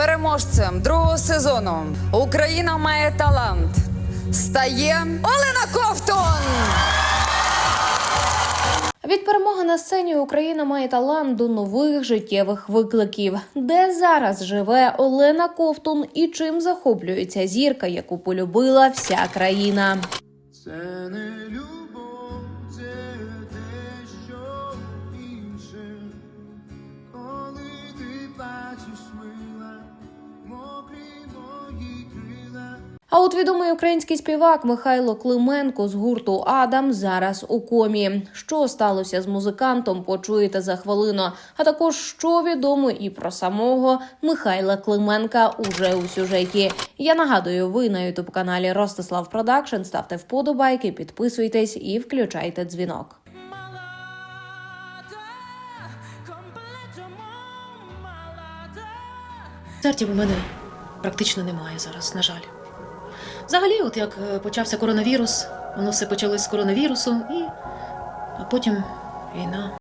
Переможцем другого сезону Україна має талант. Стає Олена Ковтун. Від перемоги на сцені Україна має талант до нових життєвих викликів. Де зараз живе Олена Ковтун і чим захоплюється зірка, яку полюбила вся країна? Це не любов, А от відомий український співак Михайло Клименко з гурту Адам зараз у комі. Що сталося з музикантом, почуєте за хвилину. А також що відомо і про самого Михайла Клименка уже у сюжеті. Я нагадую, ви на ютуб каналі Ростислав Продакшн. Ставте вподобайки, підписуйтесь і включайте дзвінок. Концертів у мене практично немає зараз, на жаль. Взагалі, от як е, почався коронавірус, воно все почалось з коронавірусу, і а потім війна.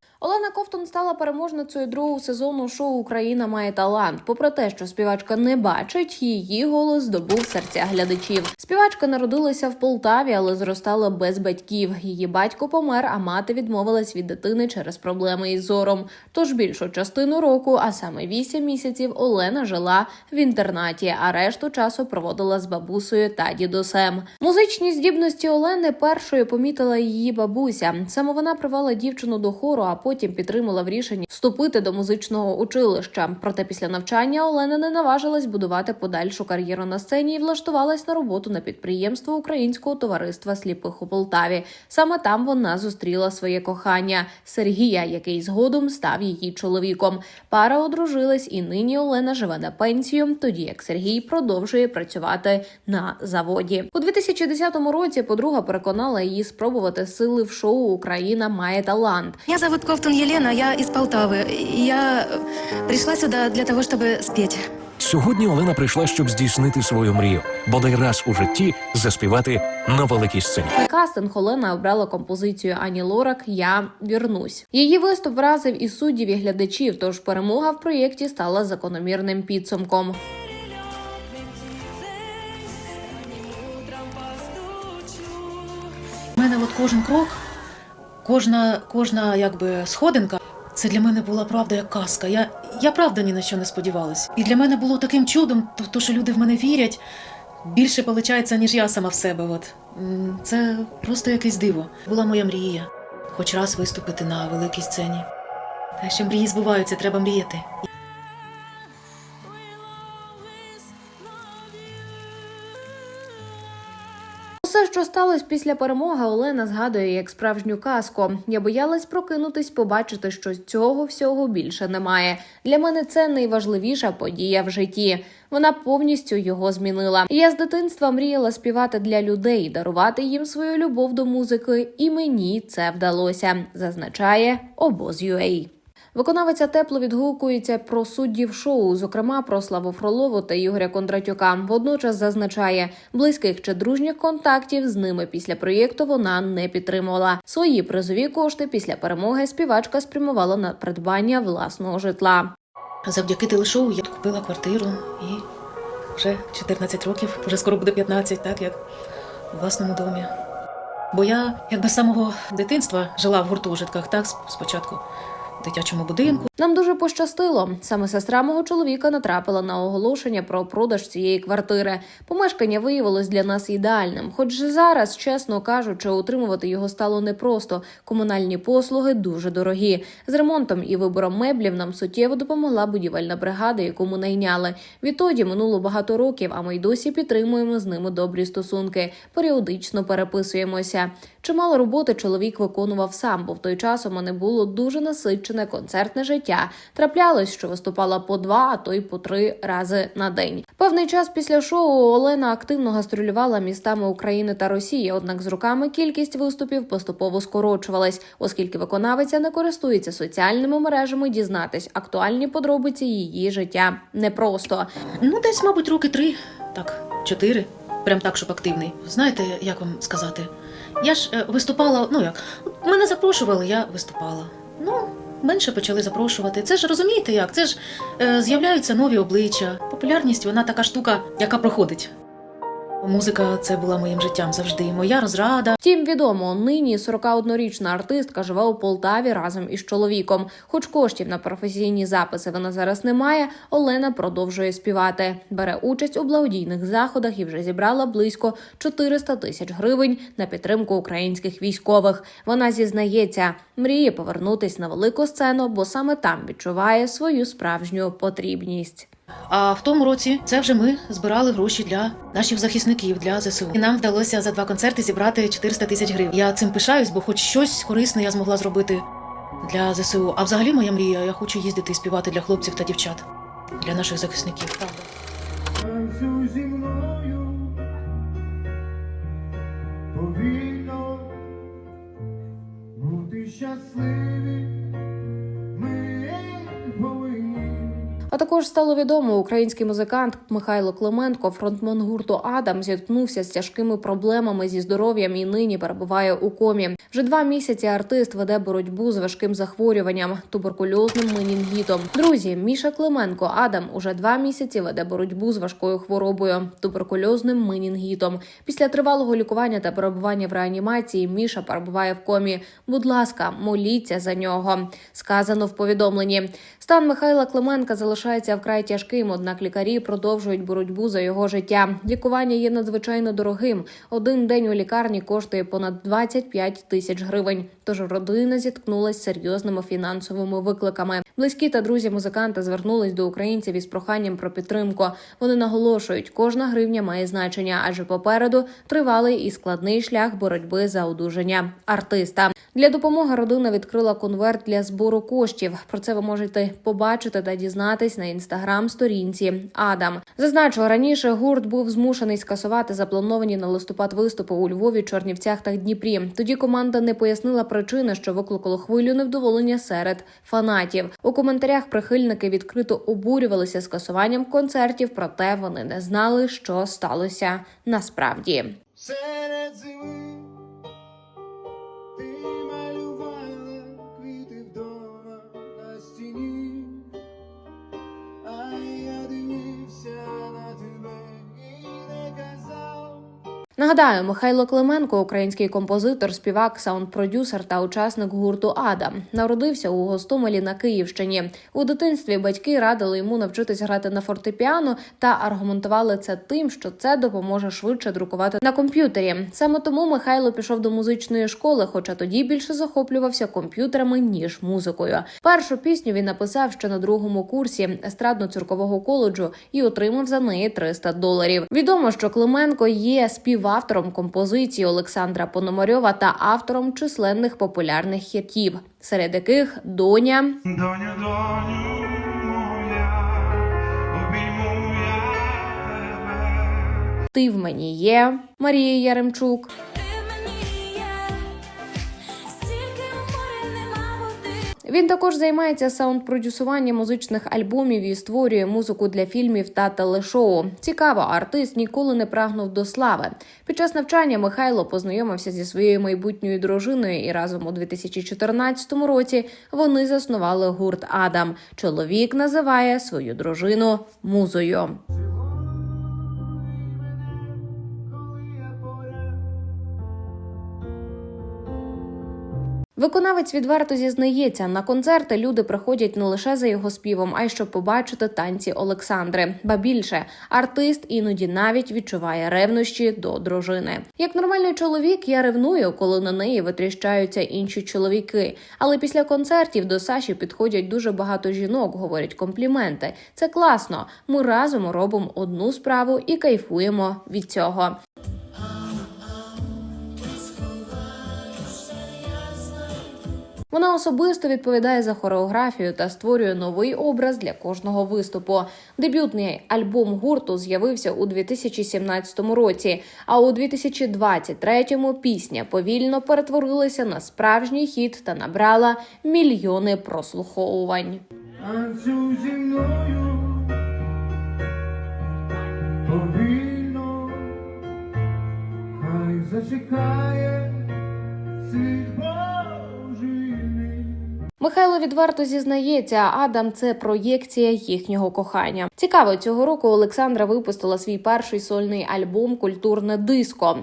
Олена Ковтун стала переможницею другого сезону шоу Україна має талант. Попри те, що співачка не бачить, її голос здобув серця глядачів. Співачка народилася в Полтаві, але зростала без батьків. Її батько помер, а мати відмовилась від дитини через проблеми із зором. Тож більшу частину року, а саме 8 місяців, Олена жила в інтернаті, а решту часу проводила з бабусею та дідусем. Музичні здібності Олени першою помітила її бабуся. Саме вона привела дівчину до хору, а потім підтримала в рішенні вступити до музичного училища. Проте після навчання Олена не наважилась будувати подальшу кар'єру на сцені і влаштувалась на роботу на підприємство Українського товариства сліпих у Полтаві. Саме там вона зустріла своє кохання Сергія, який згодом став її чоловіком. Пара одружилась, і нині Олена живе на пенсію, тоді як Сергій продовжує працювати на заводі. У 2010 році подруга переконала її спробувати сили в шоу Україна має талант. Меня зовут Ковтун Елена, я из Полтавы. И Я э, пришла сюда для того, чтобы спеть. Сьогодні Олена прийшла, щоб здійснити свою мрію, бодай раз у житті заспівати на великій сцені. На кастинг Олена обрала композицію Ані Лорак Я вірнусь. Її виступ вразив і суддів, і глядачів. Тож перемога в проєкті стала закономірним підсумком. У мене от кожен крок, кожна, кожна якби сходинка. Це для мене була правда як казка. Я, я правда ні на що не сподівалась. І для мене було таким чудом, то, то що люди в мене вірять. Більше виходить, ніж я сама в себе. От. Це просто якесь диво. Була моя мрія. Хоч раз виступити на великій сцені. Та ще мрії збуваються, треба мріяти. Усе, що сталося після перемоги, Олена згадує як справжню казку. Я боялась прокинутись, побачити, що цього всього більше немає. Для мене це найважливіша подія в житті. Вона повністю його змінила. Я з дитинства мріяла співати для людей, дарувати їм свою любов до музики, і мені це вдалося, зазначає обоз.ua. Виконавиця тепло відгукується про суддів шоу, зокрема про Славу Фролову та Ігоря Кондратюка. Водночас зазначає, близьких чи дружніх контактів з ними після проєкту вона не підтримувала. Свої призові кошти після перемоги співачка спрямувала на придбання власного житла. Завдяки телешоу я купила квартиру і вже 14 років, вже скоро буде 15, так як у власному домі. Бо я якби з самого дитинства жила в гуртожитках, так, спочатку дитячому будинку. Нам дуже пощастило. Саме сестра мого чоловіка натрапила на оголошення про продаж цієї квартири. Помешкання виявилось для нас ідеальним. Хоч зараз, чесно кажучи, утримувати його стало непросто. Комунальні послуги дуже дорогі. З ремонтом і вибором меблів нам суттєво допомогла будівельна бригада, яку ми найняли. Відтоді минуло багато років, а ми й досі підтримуємо з ними добрі стосунки. Періодично переписуємося. Чимало роботи чоловік виконував сам, бо в той час у мене було дуже насичене концертне життя. Траплялось, що виступала по два, а то й по три рази на день. Певний час після шоу Олена активно гастролювала містами України та Росії. Однак з роками кількість виступів поступово скорочувалась, оскільки виконавиця не користується соціальними мережами. Дізнатись актуальні подробиці її життя непросто. Ну, десь, мабуть, роки три, так, чотири. Прям так, щоб активний. Знаєте, як вам сказати? Я ж е, виступала, ну як, мене запрошували, я виступала. Ну, менше почали запрошувати. Це ж розумієте як? Це ж е, з'являються нові обличчя. Популярність вона така штука, яка проходить. Музика це була моїм життям завжди. Моя розрада. Втім, відомо, нині 41-річна артистка живе у Полтаві разом із чоловіком. Хоч коштів на професійні записи вона зараз не має, Олена продовжує співати. Бере участь у благодійних заходах і вже зібрала близько 400 тисяч гривень на підтримку українських військових. Вона зізнається, мріє повернутись на велику сцену, бо саме там відчуває свою справжню потрібність. А в тому році це вже ми збирали гроші для наших захисників для ЗСУ. І нам вдалося за два концерти зібрати 400 тисяч гривень. Я цим пишаюсь, бо хоч щось корисне я змогла зробити для ЗСУ. А взагалі моя мрія, я хочу їздити і співати для хлопців та дівчат, для наших захисників. Правда. Зі повільно, бути щасливі А також стало відомо, український музикант Михайло Клименко, фронтмен гурту Адам, зіткнувся з тяжкими проблемами зі здоров'ям і нині перебуває у комі. Вже два місяці артист веде боротьбу з важким захворюванням туберкульозним менінгітом. Друзі, Міша Клименко Адам уже два місяці веде боротьбу з важкою хворобою туберкульозним менінгітом. Після тривалого лікування та перебування в реанімації Міша перебуває в комі. Будь ласка, моліться за нього. Сказано в повідомленні. Стан Михайла Клименка залишається вкрай тяжким, однак лікарі продовжують боротьбу за його життя. Лікування є надзвичайно дорогим. Один день у лікарні коштує понад 25 тисяч гривень. Тож родина зіткнулася з серйозними фінансовими викликами. Близькі та друзі музиканта звернулись до українців із проханням про підтримку. Вони наголошують, кожна гривня має значення, адже попереду тривалий і складний шлях боротьби за одужання артиста. Для допомоги родина відкрила конверт для збору коштів. Про це ви можете побачити та дізнатись на інстаграм-сторінці Адам. Зазначу, раніше гурт був змушений скасувати заплановані на листопад виступи у Львові, Чорнівцях та Дніпрі. Тоді команда не пояснила причини, що викликало хвилю невдоволення серед фанатів. У коментарях прихильники відкрито обурювалися скасуванням концертів, проте вони не знали, що сталося насправді. Серед зими Нагадаю, Михайло Клименко, український композитор, співак, саунд-продюсер та учасник гурту Адам, народився у Гостомелі на Київщині. У дитинстві батьки радили йому навчитись грати на фортепіано та аргументували це тим, що це допоможе швидше друкувати на комп'ютері. Саме тому Михайло пішов до музичної школи, хоча тоді більше захоплювався комп'ютерами ніж музикою. Першу пісню він написав ще на другому курсі естрадно-циркового коледжу і отримав за неї 300 доларів. Відомо, що Клименко є співавтором композиції Олександра Пономарьова та автором численних популярних хітів, серед яких доня. Доню, доню моя, обійму я тебе. Ти в мені є Марія Яремчук. Він також займається саунд-продюсуванням музичних альбомів і створює музику для фільмів та телешоу. Цікаво, артист ніколи не прагнув до слави. Під час навчання Михайло познайомився зі своєю майбутньою дружиною, і разом у 2014 році вони заснували гурт Адам. Чоловік називає свою дружину музою. Виконавець відверто зізнається, на концерти люди приходять не лише за його співом, а й щоб побачити танці Олександри. Ба більше артист іноді навіть відчуває ревнощі до дружини. Як нормальний чоловік, я ревную, коли на неї витріщаються інші чоловіки. Але після концертів до Саші підходять дуже багато жінок, говорять компліменти. Це класно. Ми разом робимо одну справу і кайфуємо від цього. Вона особисто відповідає за хореографію та створює новий образ для кожного виступу. Дебютний альбом гурту з'явився у 2017 році. А у 2023-му пісня повільно перетворилася на справжній хіт та набрала мільйони прослуховувань. Повільно, хай зачекає світ. Михайло відверто зізнається, Адам це проєкція їхнього кохання. Цікаво, цього року Олександра випустила свій перший сольний альбом Культурне диско.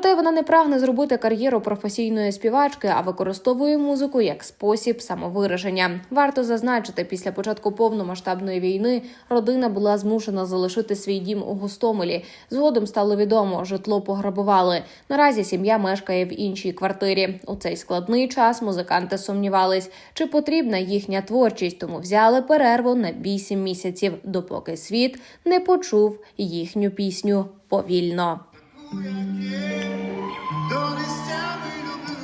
Проте вона не прагне зробити кар'єру професійної співачки, а використовує музику як спосіб самовираження. Варто зазначити, після початку повномасштабної війни родина була змушена залишити свій дім у Гостомелі. Згодом стало відомо, житло пограбували. Наразі сім'я мешкає в іншій квартирі. У цей складний час музиканти сумнівались, чи потрібна їхня творчість, тому взяли перерву на 8 місяців, допоки світ не почув їхню пісню повільно. До нестями люблю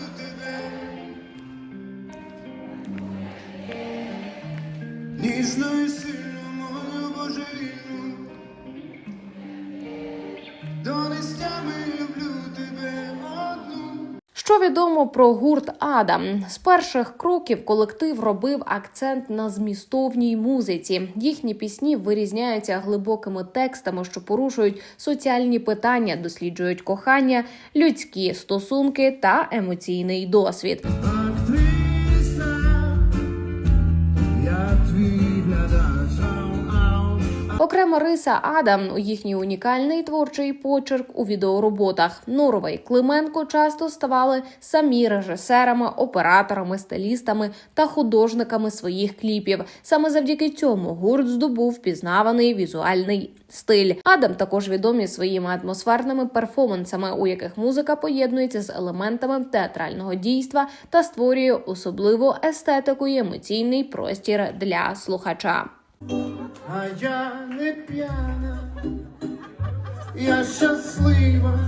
Що відомо про гурт Адам? З перших кроків колектив робив акцент на змістовній музиці. Їхні пісні вирізняються глибокими текстами, що порушують соціальні питання, досліджують кохання, людські стосунки та емоційний досвід. Окрема риса Адам у їхній унікальний творчий почерк у відеороботах. Нурова і Клименко часто ставали самі режисерами, операторами, стилістами та художниками своїх кліпів. Саме завдяки цьому гурт здобув пізнаваний візуальний стиль. Адам також відомі своїми атмосферними перформансами, у яких музика поєднується з елементами театрального дійства та створює особливу естетику і емоційний простір для слухача. А я не п'яна, я щаслива.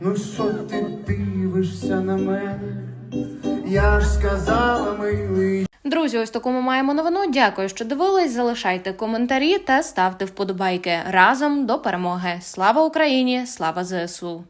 Ну що ти дивишся на мене? Я ж сказала, милий. Друзі, ось таку ми маємо новину. Дякую, що дивились. Залишайте коментарі та ставте вподобайки разом до перемоги. Слава Україні! Слава ЗСУ!